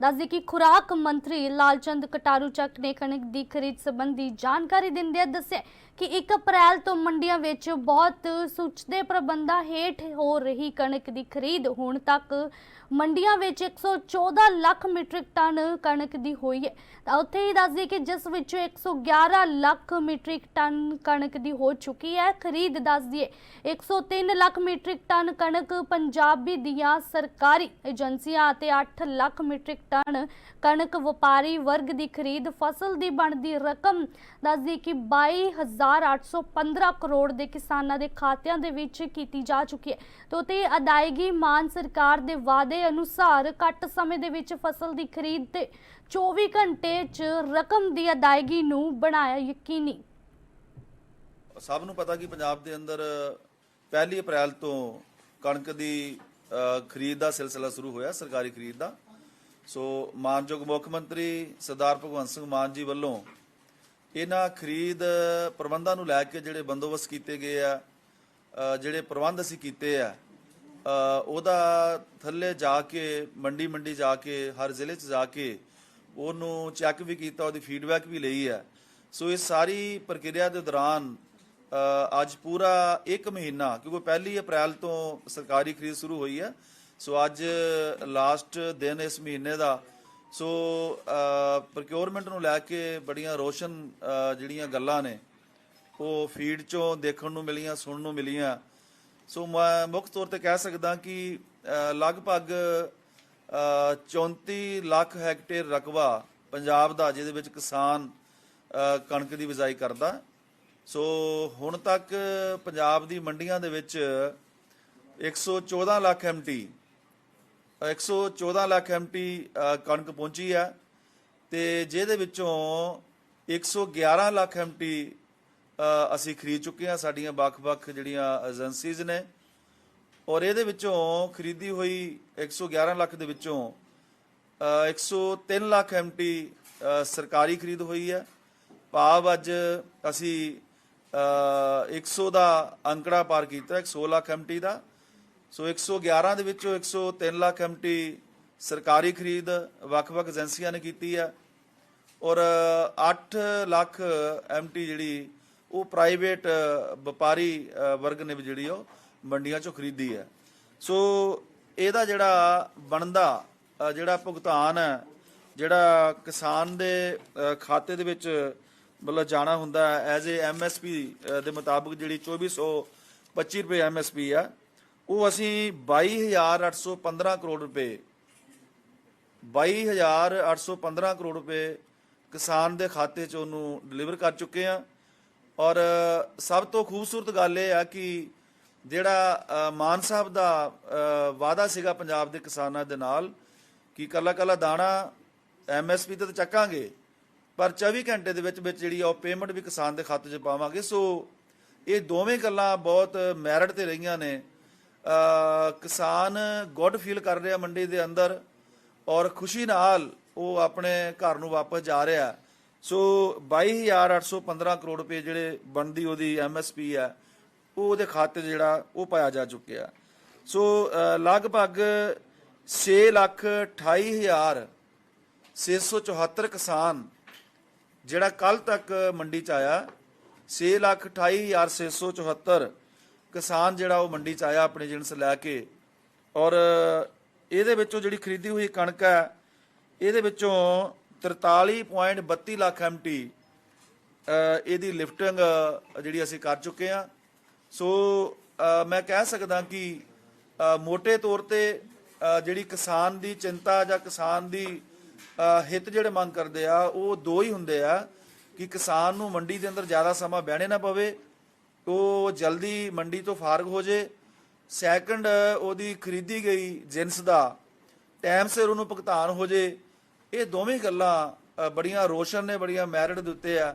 ਦੱਸਦੀ ਕਿ ਖੁਰਾਕ ਮੰਤਰੀ ਲਾਲਚੰਦ ਕਟਾਰੂ ਚੱਕ ਨੇ ਕਣਕ ਦੀ ਖਰੀਦ ਸੰਬੰਧੀ ਜਾਣਕਾਰੀ ਦਿੰਦਿਆਂ ਦੱਸਿਆ ਕਿ 1 ਅਪ੍ਰੈਲ ਤੋਂ ਮੰਡੀਆਂ ਵਿੱਚ ਬਹੁਤ ਸੁਚਦੇ ਪ੍ਰਬੰਧਾਂ ਹੇਠ ਹੋ ਰਹੀ ਕਣਕ ਦੀ ਖਰੀਦ। ਹੁਣ ਤੱਕ ਮੰਡੀਆਂ ਵਿੱਚ 114 ਲੱਖ ਮੀਟ੍ਰਿਕ ਟਨ ਕਣਕ ਦੀ ਹੋਈ ਹੈ। ਤਾਂ ਉੱਥੇ ਹੀ ਦੱਸਦੀ ਕਿ ਜਿਸ ਵਿੱਚੋਂ 111 ਲੱਖ ਮੀਟ੍ਰਿਕ ਟਨ ਕਣਕ ਦੀ ਹੋ ਚੁੱਕੀ ਹੈ। ਖਰੀਦ ਦੱਸਦੀ ਹੈ 103 ਲੱਖ ਮੀਟ੍ਰਿਕ ਟਨ ਕਣਕ ਪੰਜਾਬੀ ਦੀਆਂ ਸਰਕਾਰੀ ਏਜੰਸੀਆਂ ਅਤੇ 8 ਲੱਖ ਮੀਟ੍ਰਿਕ ਟਨ ਕਣਕ ਵਪਾਰੀ ਵਰਗ ਦੀ ਖਰੀਦ ਫਸਲ ਦੀ ਬਣਦੀ ਰਕਮ ਦੱਸਦੀ ਕਿ 22815 ਕਰੋੜ ਦੇ ਕਿਸਾਨਾਂ ਦੇ ਖਾਤਿਆਂ ਦੇ ਵਿੱਚ ਕੀਤੀ ਜਾ ਚੁੱਕੀ ਹੈ ਤੋਂ ਤੇ ਅਦਾਇਗੀ ਮਾਨ ਸਰਕਾਰ ਦੇ ਵਾਅਦੇ ਅਨੁਸਾਰ ਘੱਟ ਸਮੇਂ ਦੇ ਵਿੱਚ ਫਸਲ ਦੀ ਖਰੀਦ ਤੇ 24 ਘੰਟੇ 'ਚ ਰਕਮ ਦੀ ਅਦਾਇਗੀ ਨੂੰ ਬਣਾਇਆ ਯਕੀਨੀ। ਸਭ ਨੂੰ ਪਤਾ ਕਿ ਪੰਜਾਬ ਦੇ ਅੰਦਰ ਪਹਿਲੀ ਅਪ੍ਰੈਲ ਤੋਂ ਕਣਕ ਦੀ ਖਰੀਦ ਦਾ ਸਿਲਸਿਲਾ ਸ਼ੁਰੂ ਹੋਇਆ, ਸਰਕਾਰੀ ਖਰੀਦ ਦਾ। ਸੋ ਮਾਨਯੋਗ ਮੁੱਖ ਮੰਤਰੀ ਸਰਦਾਰ ਭਗਵੰਤ ਸਿੰਘ ਮਾਨ ਜੀ ਵੱਲੋਂ ਇਹਨਾਂ ਖਰੀਦ ਪ੍ਰਬੰਧਾਂ ਨੂੰ ਲੈ ਕੇ ਜਿਹੜੇ ਬੰਦੋਬਸਤ ਕੀਤੇ ਗਏ ਆ ਜਿਹੜੇ ਪ੍ਰਬੰਧ ਅਸੀਂ ਕੀਤੇ ਆ ਉਹਦਾ ਥੱਲੇ ਜਾ ਕੇ ਮੰਡੀ ਮੰਡੀ ਜਾ ਕੇ, ਹਰ ਜ਼ਿਲ੍ਹੇ 'ਚ ਜਾ ਕੇ ਉਹਨੂੰ ਚੈੱਕ ਵੀ ਕੀਤਾ, ਉਹਦੀ ਫੀਡਬੈਕ ਵੀ ਲਈ ਹੈ ਸੋ ਇਹ ਸਾਰੀ ਪ੍ਰਕਿਰਿਆ ਦੇ ਦੌਰਾਨ ਅੱਜ ਪੂਰਾ 1 ਮਹੀਨਾ, ਕਿਉਂਕਿ ਪਹਿਲੀ ਅਪ੍ਰੈਲ ਤੋਂ ਸਰਕਾਰੀ ਖਰੀਦ ਸ਼ੁਰੂ ਹੋਈ ਹੈ ਸੋ ਅੱਜ ਲਾਸਟ ਦਿਨ ਇਸ ਮਹੀਨੇ ਦਾ। ਸੋ ਪ੍ਰੋਕਿਉਰਮੈਂਟ ਨੂੰ ਲੈ ਕੇ ਬੜੀਆਂ ਰੋਸ਼ਨ ਜਿਹੜੀਆਂ ਗੱਲਾਂ ਨੇ ਉਹ ਫੀਡ ਚੋਂ ਦੇਖਣ ਨੂੰ ਮਿਲੀਆਂ ਸੁਣਨ ਨੂੰ ਮਿਲੀਆਂ। ਸੋ ਮੈਂ ਮੁੱਖ ਤੌਰ ਤੇ ਕਹਿ ਸਕਦਾ ਕਿ ਲਗਭਗ ਅ, 34 ਲੱਖ ਹੈਕਟੇਅਰ ਰਕਬਾ ਪੰਜਾਬ ਦਾ ਜਿਹਦੇ ਵਿੱਚ ਕਿਸਾਨ ਕਣਕ ਦੀ ਬਿਜਾਈ ਕਰਦਾ। ਸੋ ਹੁਣ ਤੱਕ ਪੰਜਾਬ ਦੀ ਮੰਡੀਆਂ ਦੇ ਵਿੱਚ 114 ਲੱਖ ਐਮਟੀ 114 ਲੱਖ ਐਮਟੀ ਕਣਕ ਪਹੁੰਚੀ ਹੈ ਤੇ ਜਿਹਦੇ ਵਿੱਚੋਂ 111 ਲੱਖ ਐਮਟੀ ਅਸੀਂ ਖਰੀਦ ਚੁੱਕੇ ਹਾਂ। ਸਾਡੀਆਂ ਵੱਖ-ਵੱਖ ਜਿਹੜੀਆਂ ਏਜੰਸੀਜ਼ ਨੇ ਔਰ ਇਹਦੇ ਵਿੱਚੋਂ ਖਰੀਦੀ ਹੋਈ 111 ਲੱਖ ਦੇ ਵਿੱਚੋਂ ਅ, 103 ਲੱਖ ਐਮਟੀ ਸਰਕਾਰੀ ਖਰੀਦ ਹੋਈ ਹੈ ਭਾਵ ਅੱਜ ਅਸੀਂ ਅ, 100 ਦਾ ਅੰਕੜਾ ਪਾਰ ਕੀਤਾ 100 ਲੱਖ ਐਮਟੀ ਦਾ। ਸੋ 111 ਦੇ ਵਿੱਚੋਂ 103 ਲੱਖ ਐਮਟੀ ਸਰਕਾਰੀ ਖਰੀਦ ਵੱਖ-ਵੱਖ ਏਜੰਸੀਆਂ ਨੇ ਕੀਤੀ ਹੈ ਔਰ 8 ਲੱਖ ਐਮਟੀ ਜਿਹੜੀ ਉਹ ਪ੍ਰਾਈਵੇਟ ਵਪਾਰੀ ਵਰਗ ਨੇ ਵੀ ਜਿਹੜੀ ਉਹ ਮੰਡੀਆਂ ਚੋਂ ਖਰੀਦੀ ਹੈ। ਸੋ ਇਹਦਾ ਜਿਹੜਾ ਬਣਦਾ ਜਿਹੜਾ ਭੁਗਤਾਨ ਹੈ, ਜਿਹੜਾ ਕਿਸਾਨ ਦੇ ਖਾਤੇ ਦੇ ਵਿੱਚ ਮਤਲਬ ਜਾਣਾ ਹੁੰਦਾ ਹੈ, ਐਜ਼ ਏ ਐਮਐਸਪੀ ਦੇ ਮੁਤਾਬਕ ਜਿਹੜੀ 2425 ਰੁਪਏ ਐਮਐਸਪੀ ਆ ਉਹ ਅਸੀਂ 22815 ਕਰੋੜ ਰੁਪਏ 22815 ਕਰੋੜ ਰੁਪਏ ਕਿਸਾਨ ਦੇ ਖਾਤੇ 'ਚ ਉਹਨੂੰ ਡਿਲੀਵਰ ਕਰ ਚੁੱਕੇ ਆ ਔਰ, ਸਭ ਤੋਂ ਖੂਬਸੂਰਤ ਗੱਲ ਇਹ ਆ ਕਿ ਜਿਹੜਾ ਮਾਨ ਸਾਹਿਬ ਦਾ ਵਾਅਦਾ ਸੀਗਾ ਪੰਜਾਬ ਦੇ ਕਿਸਾਨਾਂ ਦੇ ਨਾਲ ਕਿ ਕੱਲਾ ਕੱਲਾ ਦਾਣਾ ਐਮਐਸਪੀ ਤੇ ਤਾਂ ਚੱਕਾਂਗੇ, ਪਰ 24 ਘੰਟੇ ਦੇ ਵਿੱਚ ਵਿੱਚ ਜਿਹੜੀ ਆ ਉਹ ਪੇਮੈਂਟ ਵੀ ਕਿਸਾਨ ਦੇ ਖਾਤੇ 'ਚ ਪਾਵਾਂਗੇ। ਸੋ, ਇਹ ਦੋਵੇਂ ਗੱਲਾਂ ਬਹੁਤ ਮੈਰਿਟ ਤੇ ਰਹੀਆਂ ਨੇ। ਕਿਸਾਨ ਗੁੱਡ ਫੀਲ ਕਰ ਰਿਹਾ ਮੰਡੀ ਦੇ ਅੰਦਰ ਔਰ ਖੁਸ਼ੀ ਨਾਲ ਉਹ ਆਪਣੇ ਘਰ ਨੂੰ ਵਾਪਸ ਜਾ ਰਿਹਾ। ਸੋ 22815 ਕਰੋੜ ਰੁਪਏ ਜਿਹੜੇ ਬਣਦੀ ਉਹਦੀ ਐਮਐਸਪੀ ਹੈ, ਉਹ ਉਹਦੇ ਖਾਤੇ 'ਚ ਜਿਹੜਾ ਉਹ ਪਾਇਆ ਜਾ ਚੁੱਕਿਆ। ਸੋ ਲਗਭਗ 6 ਲੱਖ 28 ਹਜ਼ਾਰ 674 ਕਿਸਾਨ ਜਿਹੜਾ ਕੱਲ ਤੱਕ ਮੰਡੀ 'ਚ ਆਇਆ 6 ਲੱਖ 28 ਹਜ਼ਾਰ 674 ਕਿਸਾਨ ਜਿਹੜਾ ਉਹ ਮੰਡੀ 'ਚ ਆਇਆ ਆਪਣੇ ਜਿਣਸ ਲੈ ਕੇ ਔਰ ਇਹਦੇ ਵਿੱਚੋਂ ਜਿਹੜੀ ਖਰੀਦੀ ਹੋਈ ਕਣਕ ਹੈ ਇਹਦੇ ਵਿੱਚੋਂ 43.32 ਲੱਖ ਐਮਟੀ ਇਹਦੀ ਲਿਫਟਿੰਗ ਜਿਹੜੀ ਅਸੀਂ ਕਰ ਚੁੱਕੇ ਹਾਂ। ਸੋ ਮੈਂ ਕਹਿ ਸਕਦਾ ਕਿ ਅ, ਮੋٹے ਤੌਰ ਤੇ ਜਿਹੜੀ ਕਿਸਾਨ ਦੀ ਚਿੰਤਾ ਜਾਂ ਕਿਸਾਨ ਦੀ ਹਿੱਤ ਜਿਹੜੇ ਮੰਗ ਕਰਦੇ ਆ ਉਹ ਦੋ ਹੀ ਹੁੰਦੇ ਆ ਕਿ ਕਿਸਾਨ ਨੂੰ ਮੰਡੀ ਦੇ ਅੰਦਰ ਜ਼ਿਆਦਾ ਸਮਾਂ ਬਹਿਣੇ ਨਾ ਪਵੇ ਉਹ ਜਲਦੀ ਮੰਡੀ ਤੋਂ ਫਾਰਗ ਹੋ ਜੇ। ਸੈਕੰਡ ਉਹਦੀ ਖਰੀਦੀ ਗਈ ਜਿੰਸ ਦਾ। ਟਾਈਮ ਸਿਰ ਉਹਨੂੰ ਭੁਗਤਾਨ ਹੋ ਜੇ। ਇਹ ਦੋਵੇਂ ਗੱਲਾਂ ਬੜੀਆਂ ਰੋਸ਼ਨ ਨੇ, ਬੜੀਆਂ ਮੈਰਿਟ ਦੇ ਉੱਤੇ ਆ।